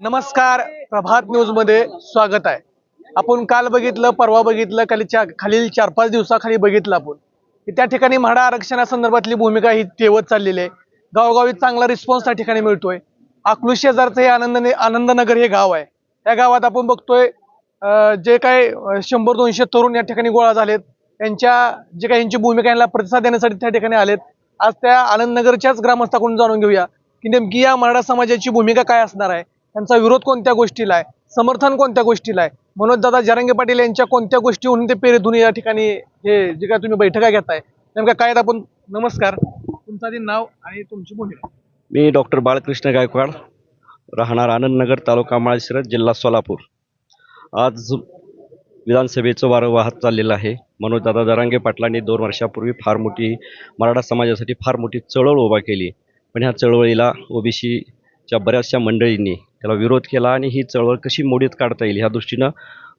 नमस्कार प्रभात न्यूजमध्ये स्वागत आहे. आपण काल बघितलं परवा बघितलं खाली चा खालील चार पाच दिवसाखाली बघितलं आपण. की त्या ठिकाणी म्हाडा आरक्षणासंदर्भातली भूमिका ही तेवत चाललेली आहे. गावोगावी चांगला रिस्पॉन्स त्या ठिकाणी मिळतोय. अकलूज शेजारचं हे आनंद आनंदनगर हे गाव आहे. त्या गावात आपण बघतोय जे काय शंभर दोनशे तरुण या ठिकाणी गोळा झालेत. त्यांच्या जे काही यांची भूमिका यांना प्रतिसाद देण्यासाठी त्या ठिकाणी आलेत. आज त्या आनंदनगरच्याच ग्रामस्थाकडून जाणून घेऊया की नेमकी या मराठा समाजाची भूमिका काय असणार आहे? त्यांचा विरोध कोणत्या गोष्टीला आहे? समर्थन कोणत्या गोष्टीला आहे? मनोजदादा जरांगे पाटील यांच्या कोणत्या गोष्टीहून ते प्रेरित होऊन या ठिकाणी हे जे काय तुम्ही बैठका घेताय? नेमका काय आपण? नमस्कार. तुमचं आधी नाव आणि तुमची भूमिका. मी डॉक्टर बाळकृष्ण गायकवाड राहणार आनंदनगर तालुका माळशिरस जिल्हा सोलापूर. आज विधानसभेचं वारं वाहत चाललेलं आहे. मनोजदादा जरांगे पाटलांनी दोन वर्षापूर्वी फार मोठी मराठा समाजासाठी फार मोठी चळवळ उभा केली. पण ह्या चळवळीला ओबीसीच्या बऱ्याचशा मंडळींनी त्याला विरोध केला आणि ही चळवळ कशी मोडीत काढता येईल ह्या दृष्टीनं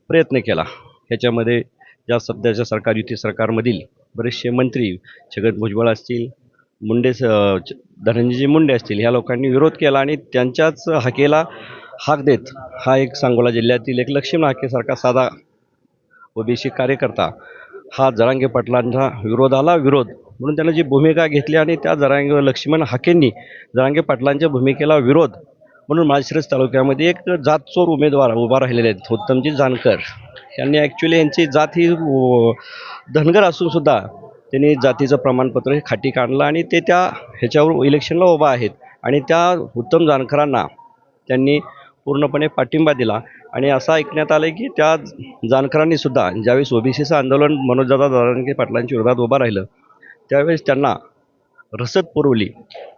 प्रयत्न केला. ह्याच्यामध्ये ज्या सध्याच्या सरकार युती सरकारमधील बरेचसे मंत्री छगन भुजबळ असतील मुंडे स- च- मुंडे असतील ह्या लोकांनी विरोध केला आणि त्यांच्याच हाकेला हाक देत हा एक सांगोला जिल्ह्यातील एक लक्ष्मण हाकेसारखा साधा ओबीसी कार्यकर्ता हा जरांगे पाटलांच्या विरोधाला विरोध. म्हणून त्यांना जी भूमिका घेतली आणि त्या जरांगे लक्ष्मण हाकेंनी जरांगे पाटलांच्या भूमिकेला विरोध म्हणून माळशिरस तालुक्यामध्ये एक जातचोर उमेदवार उभा राहिलेले आहेत उत्तमजी जानकर. यांनी ॲक्च्युली यांची जात ही धनगर असूनसुद्धा त्यांनी जातीचं प्रमाणपत्र हे खाटी काढलं आणि ते त्या ह्याच्यावर इलेक्शनला उभा आहेत. आणि त्या उत्तम जानकरांना त्यांनी पूर्णपणे पाठिंबा दिला. आणि असं ऐकण्यात आलं की त्या जानकरांनीसुद्धा ज्यावेळेस ओबीसीचं आंदोलन मनोजदादा जरांगे पाटलांच्या विरोधात उभं राहिलं त्यावेळेस त्यांना रसद पुरवली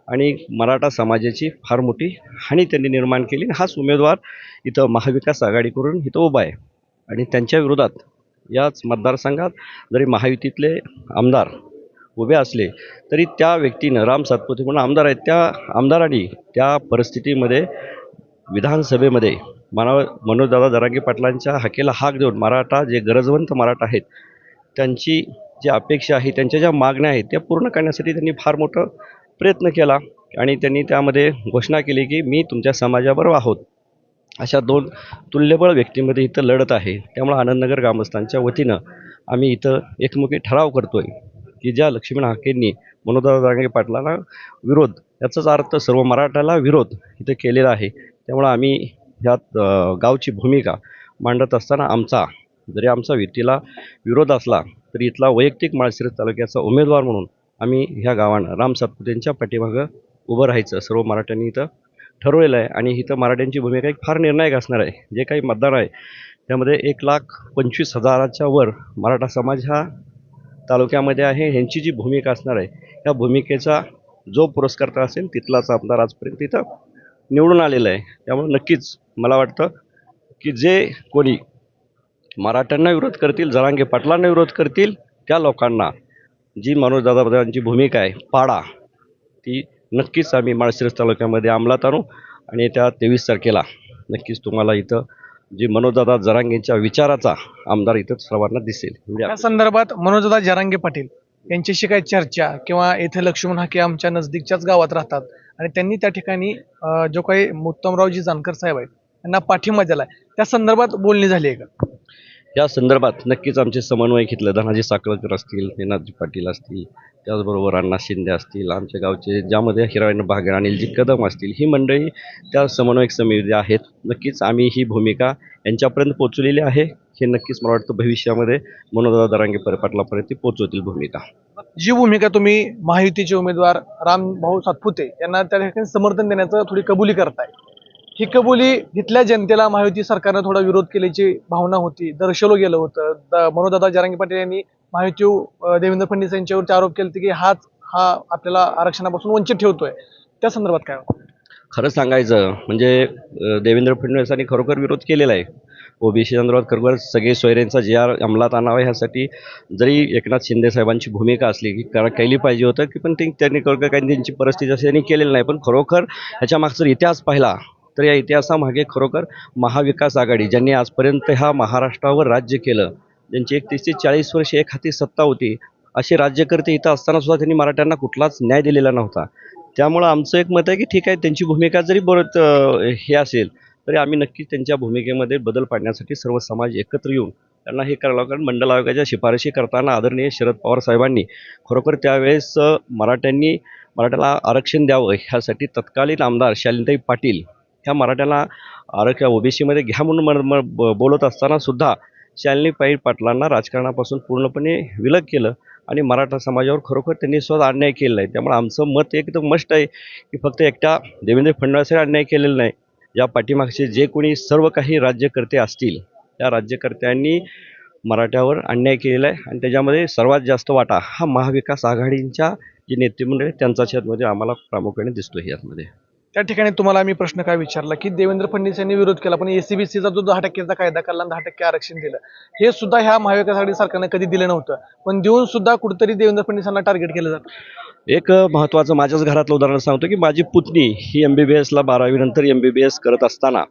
आणि मराठा समाजाची फार मोठी हानी त्यांनी निर्माण केली. हाच उमेदवार इथं महाविकास आघाडी करून इथं उभा आहे. आणि त्यांच्या विरोधात याच मतदारसंघात जरी महायुतीतले आमदार उभे असले तरी त्या व्यक्तीनं राम सातपुते म्हणून आमदार आहेत त्या आमदारांनी त्या परिस्थितीमध्ये विधानसभेमध्ये मानव मनोजदादा जरांगे पाटलांच्या हाकेला हाक देऊन मराठा जे गरजवंत मराठा आहेत त्यांची जी अपेक्षा आहे त्यांच्या ज्या मागण्या आहेत त्या पूर्ण करण्यासाठी त्यांनी फार मोठं प्रयत्न केला आणि त्यांनी त्यामध्ये घोषणा केली की मी तुमच्या समाजाबरोबर आहोत. अशा दोन तुल्यबळ व्यक्तींमध्ये इथं लढत आहे. त्यामुळं आनंदनगर ग्रामस्थांच्या वतीनं आम्ही इथं एकमुखी ठराव करतो आहे की ज्या लक्ष्मण हाकेंनी मनोदादा जरांगे पाटलांना विरोध याचाच अर्थ सर्व मराठाला विरोध इथं केलेला आहे. त्यामुळं आम्ही ह्यात गावची भूमिका मांडत असताना आमचा जरी आमचा युतीला विरोध असला तरी इथला वैयक्तिक माळशिरस तालुक्याचा उमेदवार म्हणून आम्ही ह्या गावानं राम सातपुतेंच्या पाठीमागं उभं राहायचं सर्व मराठ्यांनी इथं ठरवलेलं आहे. आणि इथं मराठ्यांची भूमिका एक फार निर्णायक असणार आहे. जे काही मतदान आहे त्यामध्ये एक लाख पंचवीस हजाराच्या वर मराठा समाज हा तालुक्यामध्ये आहे. ह्यांची जी भूमिका असणार आहे ह्या भूमिकेचा जो पुरस्कर्ता असेल तिथलाच आमदार आजपर्यंत तिथं निवडून आलेला आहे. त्यामुळे नक्कीच मला वाटतं की जे कोणी मराठ्यांना विरोध करतील जरांगे पाटलांना विरोध करतील त्या लोकांना. जी मनोजदादाची भूमिका आहे पाडा ती नक्कीच आम्ही माळशिरस तालुक्यामध्ये अंमलात आणू आणि त्या तेवीस तारखेला नक्कीच तुम्हाला इथं जी मनोजदादा जरांगेंच्या विचाराचा आमदार इथं सर्वांना दिसेल. या संदर्भात मनोजदादा जरांगे पाटील यांच्याशी काही चर्चा किंवा येथे लक्ष्मण हाके आमच्या नजदीकच्याच गावात राहतात आणि त्यांनी त्या ठिकाणी जो काही उत्तमरावजी जानकर साहेब आहेत त्यांना पाठिंबा दिला त्या संदर्भात बोलणी झाली आहे का? या संदर्भात नक्कीच आमचे समन्वय घेतलं धनाजी साखळकर असतील नेनाजी पाटील असतील त्याचबरोबर अण्णा शिंदे असतील आमच्या गावचे ज्यामध्ये हिरायण भागर अनिलजी कदम असतील ही मंडळी त्या समन्वयक समिती आहेत. नक्कीच आम्ही ही भूमिका यांच्यापर्यंत पोचवलेली आहे. हे नक्कीच मला वाटतं भविष्यामध्ये मनोदा दरांगे परपाटलापर्यंत ती पोचवतील भूमिका. जी भूमिका तुम्ही महायुतीचे उमेदवार राम भाऊ सातपुते यांना त्या ठिकाणी समर्थन देण्याचं थोडी कबुली करताय. ही कबुली इथल्या जनतेला महायुती सरकारनं थोडा विरोध केल्याची भावना होती. दर्शवलं गेलं होतं. मनोदादा जरांगी पाटील यांनी महायुती देवेंद्र फडणवीस यांच्यावरती आरोप केले की हाच हा आपल्याला आरक्षणापासून वंचित ठेवतोय. त्या संदर्भात काय खरं सांगायचं म्हणजे देवेंद्र फडणवीसांनी खरोखर विरोध केलेला आहे. ओबीसी संदर्भात खरोखर सगळे सोयऱ्यांचा जे आर अंमलात आणावा ह्यासाठी जरी एकनाथ शिंदे साहेबांची भूमिका असली की कारण केली पाहिजे होतं की पण ते त्यांनी खरोखर काही त्यांची परिस्थिती असे त्यांनी केलेली नाही. पण खरोखर ह्याच्या मागचा इतिहास पाहिला तर या इतिहासामागे खरोखर महाविकास आघाडी ज्यांनी आजपर्यंत ह्या महाराष्ट्रावर राज्य केलं ज्यांची एक तीस ते चाळीस वर्ष एक हाती सत्ता होती असे राज्यकर्ते इथं असताना सुद्धा त्यांनी मराठ्यांना कुठलाच न्याय दिलेला नव्हता. त्यामुळं आमचं एक मत आहे की ठीक आहे त्यांची भूमिका जरी बरं हे असेल तरी आम्ही नक्कीच त्यांच्या भूमिकेमध्ये बदल पाडण्यासाठी सर्व समाज एकत्र येऊन त्यांना हे करायला कारण मंडल आयोगाच्या शिफारशी करताना आदरणीय शरद पवार साहेबांनी खरोखर त्यावेळेस मराठ्यांनी मराठ्याला आरक्षण द्यावं ह्यासाठी तत्कालीन आमदार शालिनताई पाटील ह्या मराठ्याला आरक्षण ओबीसीमध्ये घ्या म्हणून मर म ब- बोलत असताना सुद्धा शालिनीबाई पाटलांना राजकारणापासून पूर्णपणे विलग केलं आणि मराठा समाजावर खरोखर त्यांनी स्वतः अन्याय केलेला आहे. त्यामुळे आमचं मत एकदम मस्ट आहे की फक्त एकट्या देवेंद्र फडणवीसने अन्याय केलेला नाही. या पाठीमागचे जे कोणी सर्व काही राज्यकर्ते असतील त्या राज्यकर्त्यांनी मराठ्यावर अन्याय केलेला आहे आणि त्याच्यामध्ये सर्वात जास्त वाटा हा महाविकास आघाडींच्या जे नेतेमंडळ आहे त्यांचाच यामध्ये आम्हाला प्रामुख्याने दिसतो यातमध्ये त्या ठिकाणी तुम्हाला मी प्रश्न काय विचारला की देवेंद्र फडणवीस यांनी विरोध केला पण एसीबीसीचा जो दहा टक्केचा कायदा काढला दहा टक्के आरक्षण दिलं हे सुद्धा ह्या महाविकास आघाडी सरकारने कधी दिलं नव्हतं पण देऊन सुद्धा कुठेतरी देवेंद्र फडणवीस यांना टार्गेट केलं जातं. एक महत्त्वाचं माझ्याच घरातलं उदाहरण सांगतो की माझी पुतणी ही एम बी बी एसला बारावीनंतर एम बी बी एस करत असताना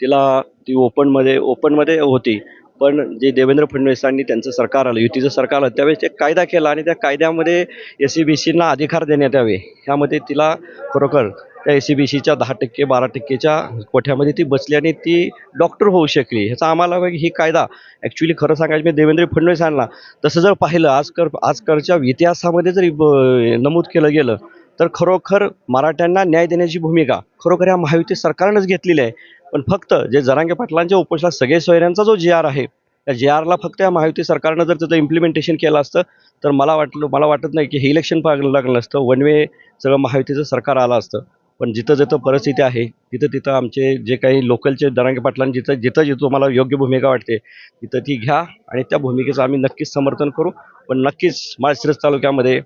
तिला ती ओपनमध्ये ओपनमध्ये होती पण जे देवेंद्र फडणवीसांनी त्यांचं सरकार आलं युतीचं सरकार आलं त्यावेळेस एक कायदा केला आणि त्या कायद्यामध्ये एस सी बी सीना अधिकार देण्यात यावे ह्यामध्ये तिला खरोखर त्या ए सी बी सीच्या दहा टक्के बारा टक्केच्या कोठ्यामध्ये ती बसली आणि ती डॉक्टर होऊ शकली. ह्याचा आम्हाला ही कायदा. ॲक्च्युली खरं सांगायचं मी देवेंद्र फडणवीस यांना तसं जर पाहिलं आजकर आजकालच्या इतिहासामध्ये जरी ब- नमूद केलं गेलं तर खरोखर मराठ्यांना न्याय देण्याची भूमिका खरोखर या महायुती सरकारनंच घेतलेली आहे. पण फक्त जे जरांगे पाटलांच्या उपोषणात सगळे सोयऱ्यांचा जो जी आर आहे त्या जे आरला फक्त या महायुती सरकारनं जर त्याचं इम्प्लिमेंटेशन केलं असतं तर मला वाटलं मला वाटत नाही की हे इलेक्शन लागलं नसतं वन वे सगळं महायुतीचं सरकार आलं असतं. पण जिथं जिथं परिस्थिती आहे तिथं तिथं आमचे जे काही लोकलचे दरांगे पाटलांनी जिथं जिथं जिथं तुम्हाला योग्य भूमिका वाटते तिथं ती घ्या आणि त्या भूमिकेचं आम्ही नक्कीच समर्थन करू. पण नक्कीच माळशिरस तालुक्यामध्ये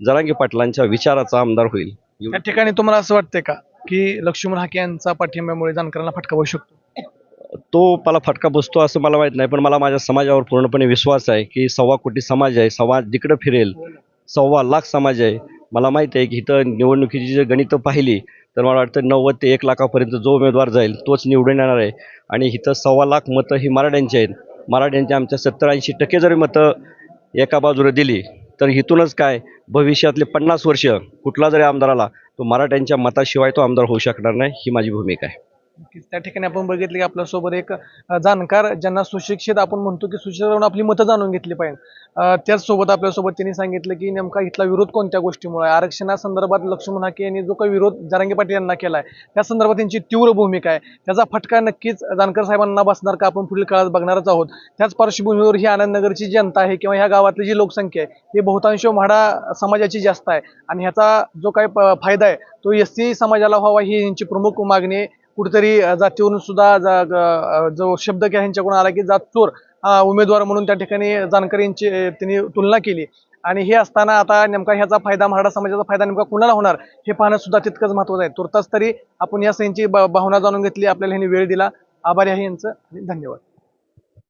जरांगे पाटलांच्या विचाराचा आमदार होईल. त्या ठिकाणी तुम्हाला असं वाटतंय का की लक्ष्मण हाके यांचा पाठिंब्यामुळे जानकरांना फटका बसू शकतो? तो मला फटका बसतो असं मला माहीत नाही पण मला माझ्या समाजावर पूर्णपणे विश्वास आहे की सव्वा कोटी समाज आहे समाज जिकडं फिरेल सव्वा लाख समाज आहे मला माहीत आहे की इथं निवडणुकीची जर गणितं पाहिली तर मला वाटतं नव्वद ते एक लाखापर्यंत जो उमेदवार जाईल तोच निवडून येणार आहे. आणि इथं सव्वा लाख मतं ही मराठ्यांची आहेत. मराठ्यांची आमच्या सत्तर ऐंशी टक्के जरी मतं एका बाजूला दिली तर इथूनच काय भविष्यातले पन्नास वर्ष कुठला जरी आमदार आला तो मराठ्यांच्या मताशिवाय तो आमदार होऊ शकणार नाही ही माझी भूमिका आहे. त्या ठिकाणी आपण बघितलं की आपल्यासोबत एक जाणकार ज्यांना सुशिक्षित आपण म्हणतो की सुशिक्षित राहून आपली मतं जाणून घेतली पाहिजे. त्याचसोबत आपल्यासोबत त्यांनी सांगितलं की नेमका इथला विरोध कोणत्या गोष्टीमुळे आहे? आरक्षणासंदर्भात लक्ष्मण हाके यांनी जो काही विरोध जरांगे पाटील यांना केला आहे त्या संदर्भात त्यांची तीव्र भूमिका आहे. त्याचा फटका नक्कीच जानकर साहेबांना बसणार का आपण पुढील काळात बघणारच आहोत. त्याच पार्श्वभूमीवर ही आनंदनगरची जनता आहे किंवा ह्या गावातली जी लोकसंख्या आहे ही बहुतांश म्हाडा समाजाची जास्त आहे. आणि ह्याचा जो काही फायदा आहे तो एस सी समाजाला व्हावा ही यांची प्रमुख मागणी कुठेतरी जातीवरून सुद्धा जा- जो शब्द काय ह्यांच्याकडून आला की जात चोर उमेदवार म्हणून त्या ठिकाणी जानकर यांची त्यांनी तुलना केली. आणि हे असताना आता नेमका ह्याचा फायदा मराठा समाजाचा फायदा नेमका कुणाला होणार हे पाहणं सुद्धा तितकंच महत्वाचं आहे. तुर्तास तरी आपण या सहींची भावना जाणून घेतली. आपल्याला ह्यांनी वेळ दिला. आभारी आहे यांचं आणि धन्यवाद.